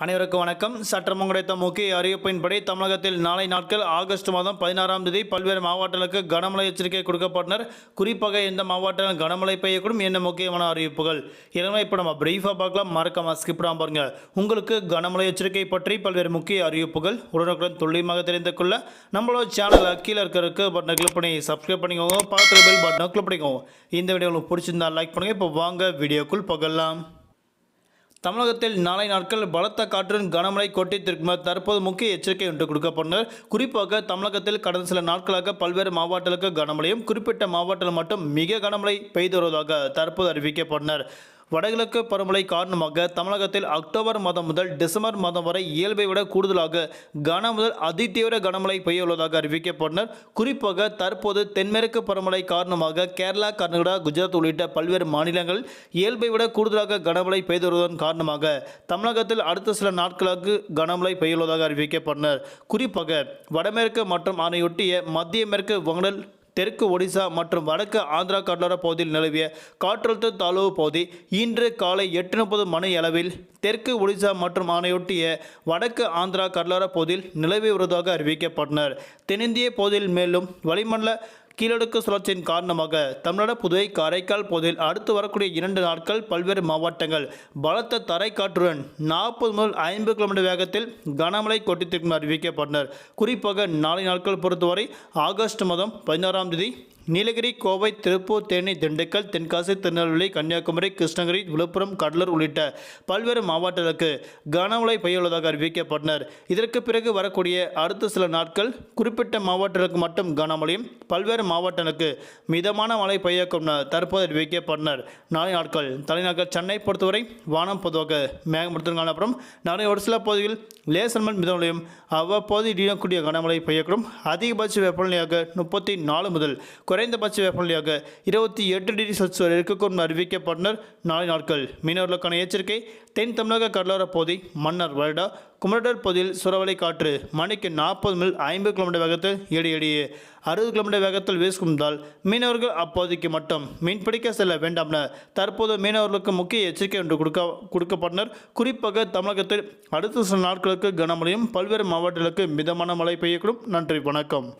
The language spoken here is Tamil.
அனைவருக்கும் வணக்கம். சற்றம் கிடைத்த முக்கிய அறிவிப்பின்படி தமிழகத்தில் நாளை நாட்கள் ஆகஸ்ட் மாதம் பதினாறாம் தேதி பல்வேறு மாவட்டங்களுக்கு கனமழை எச்சரிக்கை கொடுக்கப்பட்டனர். குறிப்பாக எந்த மாவட்டத்தில் கனமழை பெய்யக்கூடும் என்ன முக்கியமான அறிவிப்புகள். எனவே இப்போ நம்ம பிரீஃபாக பார்க்கலாம். மறக்காம ஸ்கிப்டாக பாருங்க. உங்களுக்கு கனமழை எச்சரிக்கை பற்றி பல்வேறு முக்கிய அறிவிப்புகள் உடனுக்குடன் துல்லியமாக தெரிந்து கொள்ள நம்மளோட சேனல் கீழே இருக்கிறதுக்கு பட்டனை கிளிக் பண்ணி சப்ஸ்கிரைப் பண்ணிக்கோங்க. பக்கத்தில் பெல் பட்டனை கிளிக் பண்ணிக்கோங்க. இந்த வீடியோ உங்களுக்கு பிடிச்சிருந்தா லைக் பண்ணுங்க. இப்போ வாங்க வீடியோக்குள் பகலாம். தமிழகத்தில் நாளை நாட்கள் பலத்த காற்றுடன் கனமழை கொட்டித்திருக்கும் தற்போது முக்கிய எச்சரிக்கை ஒன்று கொடுக்கப்பட்டனர் குறிப்பாக தமிழகத்தில் கடந்த சில நாட்களாக பல்வேறு மாவட்டங்களுக்கு கனமழையும் குறிப்பிட்ட மாவட்டத்தில் மட்டும் மிக கனமழை பெய்து வருவதாக தற்போது அறிவிக்கப்பட்டனர் வடகிழக்கு பருவமழை காரணமாக தமிழகத்தில் அக்டோபர் மாதம் முதல் டிசம்பர் மாதம் வரை இயல்பை விட கூடுதலாக கன முதல் அதிதீவிர கனமழை பெய்யுள்ளதாக அறிவிக்கப்பட்டனர். குறிப்பாக தற்போது தென்மேற்கு பருவமழை காரணமாக கேரளா கர்நாடகா குஜராத் உள்ளிட்ட பல்வேறு மாநிலங்கள் இயல்பை விட கூடுதலாக கனமழை பெய்து வருவதன் காரணமாக தமிழகத்தில் அடுத்த சில நாட்களுக்கு கனமழை பெய்யுள்ளதாக அறிவிக்கப்பட்டனர். குறிப்பாக வடமேற்கு மற்றும் அதனையொட்டிய மத்திய மேற்கு வங்கடல் தெற்கு ஒடிசா மற்றும் வடக்கு ஆந்திரா கடலோர பகுதியில் நிலவிய காற்றழுத்த தாழ்வு பகுதி இன்று காலை எட்டு முப்பது மணி அளவில் தெற்கு ஒடிசா மற்றும் ஆணையொட்டிய வடக்கு ஆந்திரா கடலோர பகுதியில் நிலவி வருவதாக அறிவிக்கப்பட்டனர். தென்னிந்திய பகுதியில் மேலும் வளிமண்டல கீழடுக்கு சுழற்சியின் காரணமாக தமிழ்நாடு புதுவை காரைக்கால் பகுதியில் அடுத்து வரக்கூடிய இரண்டு நாட்கள் பல்வேறு மாவட்டங்கள் பலத்த தரைக்காற்றுடன் நாற்பது முதல் ஐம்பது கிலோமீட்டர் வேகத்தில் கனமழை கொட்டித்திருக்கும் அறிவிக்கப்பட்டனர். குறிப்பாக நாளை நாட்கள் பொறுத்தவரை ஆகஸ்ட் மாதம் பதினாறாம் தேதி நீலகிரி கோவை திருப்பூர் தேனி திண்டுக்கல் தென்காசி திருநெல்வேலி கன்னியாகுமரி கிருஷ்ணகிரி விழுப்புரம் கடலூர் உள்ளிட்ட பல்வேறு மாவட்டங்களுக்கு கனமழை பெய்யுள்ளதாக அறிவிக்கப்பட்டனர். இதற்கு பிறகு வரக்கூடிய அடுத்த சில நாட்கள் குறிப்பிட்ட மாவட்டங்களுக்கு மட்டும் கனமழையும் பல்வேறு மாவட்டங்களுக்கு மிதமான மழை பெய்யக்கும் தற்போது அறிவிக்கப்பட்டனர். நாளை நாட்கள் தலைநகர் சென்னை பொறுத்தவரை வானம் பொதுவாக மேகமூட்டத்துடன் காணப்படும். நாளை ஒரு சில பகுதியில் லேசர்மன் மிதமலையும் அவ்வப்போது இடியக்கூடிய கனமழை பெய்யக்கூடும். அதிகபட்ச வெப்பநிலையாக முப்பத்தி நாலு முதல் குறைந்தபட்ச வெப்பநிலையாக இருபத்தி எட்டு டிகிரி செல்சியஸ் வரை இருக்கக்கூடும் அறிவிக்கப்பட்டனர். நாளை நாட்கள் மீனவர்களுக்கான எச்சரிக்கை. தென் தமிழக கடலோர பகுதி மன்னர் வருடா குமரடர் பகுதியில் சுறவலை காற்று மணிக்கு நாற்பது முதல் ஐம்பது கிலோமீட்டர் வேகத்தில் இடையிடையே அறுபது கிலோமீட்டர் வேகத்தில் வீசுகுந்தால் மீனவர்கள் அப்போதைக்கு மட்டும் மீன்பிடிக்க செல்ல வேண்டாம் என தற்போது மீனவர்களுக்கு முக்கிய எச்சரிக்கை ஒன்று கொடுக்க கொடுக்கப்பட்டனர். குறிப்பாக தமிழகத்தில் அடுத்த சில நாட்களுக்கு கனமழையும் பல்வேறு மாவட்டங்களுக்கு மிதமான மழை பெய்யக்கூடும். நன்றி வணக்கம்.